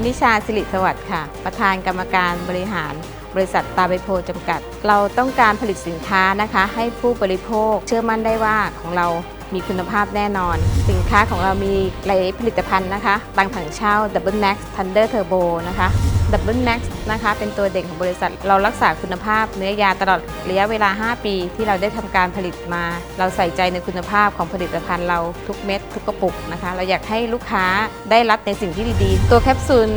คุณนิชาสิริสวัสดิ์ค่ะ ประธานกรรมการบริหารบริษัทตาไบโพจำกัด เราต้องการผลิตสินค้านะคะ ให้ผู้บริโภคเชื่อมั่นได้ว่าของเรามีคุณภาพแน่นอน สินค้าของเรามีหลายผลิตภัณฑ์นะคะ ตังถังเช่า Double Max Thunder Turbo นะคะ Double Max นะคะเป็นตัวเด่นของบริษัท เรารักษาคุณภาพเนื้อยาตลอดระยะเวลา 5 ปี ที่เราได้ทำการผลิตมา เราใส่ใจในคุณภาพของผลิตภัณฑ์เราทุกเม็ดทุกกระปุกนะคะ เราอยากให้ลูกค้าได้รับในสิ่งที่ดีๆ ตัวแคปซูล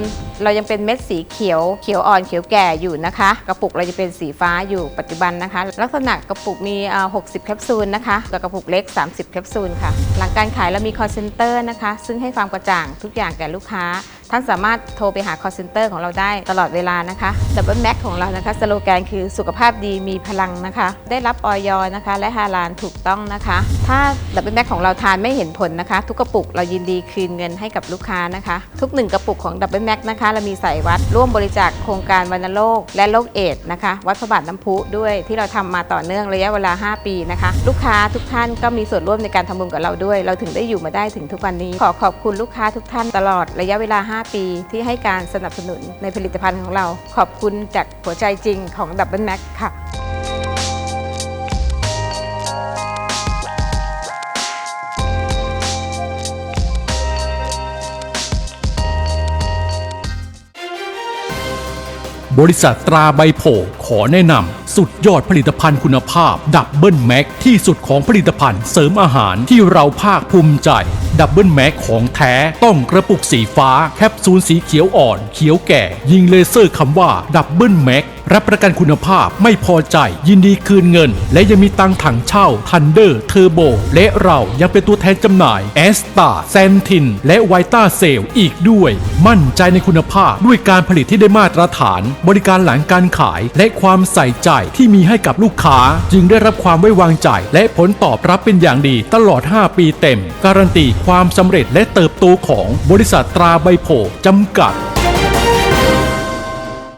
เรายังเป็นเม็ดสีเขียวเขียวอ่อนเขียวแก่อยู่นะคะ กระปุกเราจะเป็นสีฟ้าอยู่ปัจจุบันนะคะ ลักษณะกระปุกมี 60 แคปซูลนะคะกับกระปุกเล็ก 30 แคปซูลค่ะ หลังการขายเรามี call center นะคะ ซึ่งให้ความกระจ่างทุกอย่างแก่ลูกค้า ท่านสามารถโทรไปหา call center ของเราได้ตลอดเวลานะคะ Double Max ของเรานะคะสโลแกนคือสุขภาพดีมีพลังนะคะ ได้รับออยนะคะ และฮาลานถูกต้องนะคะถ้า Double Max ของเราทานไม่เห็นผลนะคะ ทุกกระปุกเรายินดีคืนเงินให้กับลูกค้านะคะ ทุกหนึ่งกระปุกของ Double Max นะคะ เรามีใส่วัดร่วมบริจาคโครงการวัณโรคและโรคเอดส์นะคะ วัดพระบาทน้ำพุด้วยที่เราทำมาต่อเนื่องระยะเวลา 5 ปีนะคะ ลูกค้าทุกท่านก็มีส่วนร่วมในการทำบุญกับเราด้วย เราถึงได้อยู่มาได้ถึงทุกวันนี้ ขอขอบคุณลูกค้าทุกท่านตลอดระยะเวลา 5 ปี ที่ให้การสนับสนุนในผลิตภัณฑ์ของเรา ขอบคุณจากหัวใจจริงของ Double Max ค่ะ บริษัทตราใบโผขอแนะนำสุดยอดผลิตภัณฑ์คุณภาพ ดับเบิลแม็กที่สุดของผลิตภัณฑ์เสริมอาหารที่เราภาคภูมิใจ ดับเบิลแม็กของแท้ต้องกระปุกสีฟ้า แคปซูลสีเขียวอ่อน เขียวแก่ ยิงเลเซอร์คำว่าดับเบิลแม็กรับประกันคุณภาพไม่พอใจ ยินดีคืนเงิน และยังมีตังถังเช่าทันเดอร์เทอร์โบและเรายังเป็นตัวแทนจำหน่ายแอสตาแซนทิน และไวต้าเซลอีกด้วย มั่นใจในคุณภาพด้วยการผลิตที่ได้มาตรฐาน บริการหลังการขาย และความใส่ใจที่มีให้กับลูกค้า จึงได้รับความไว้วางใจ และผลตอบรับเป็นอย่างดีตลอด 5 ปีเต็ม การันตีความสำเร็จและเติบโตของบริษัทตราใบโพจำกัด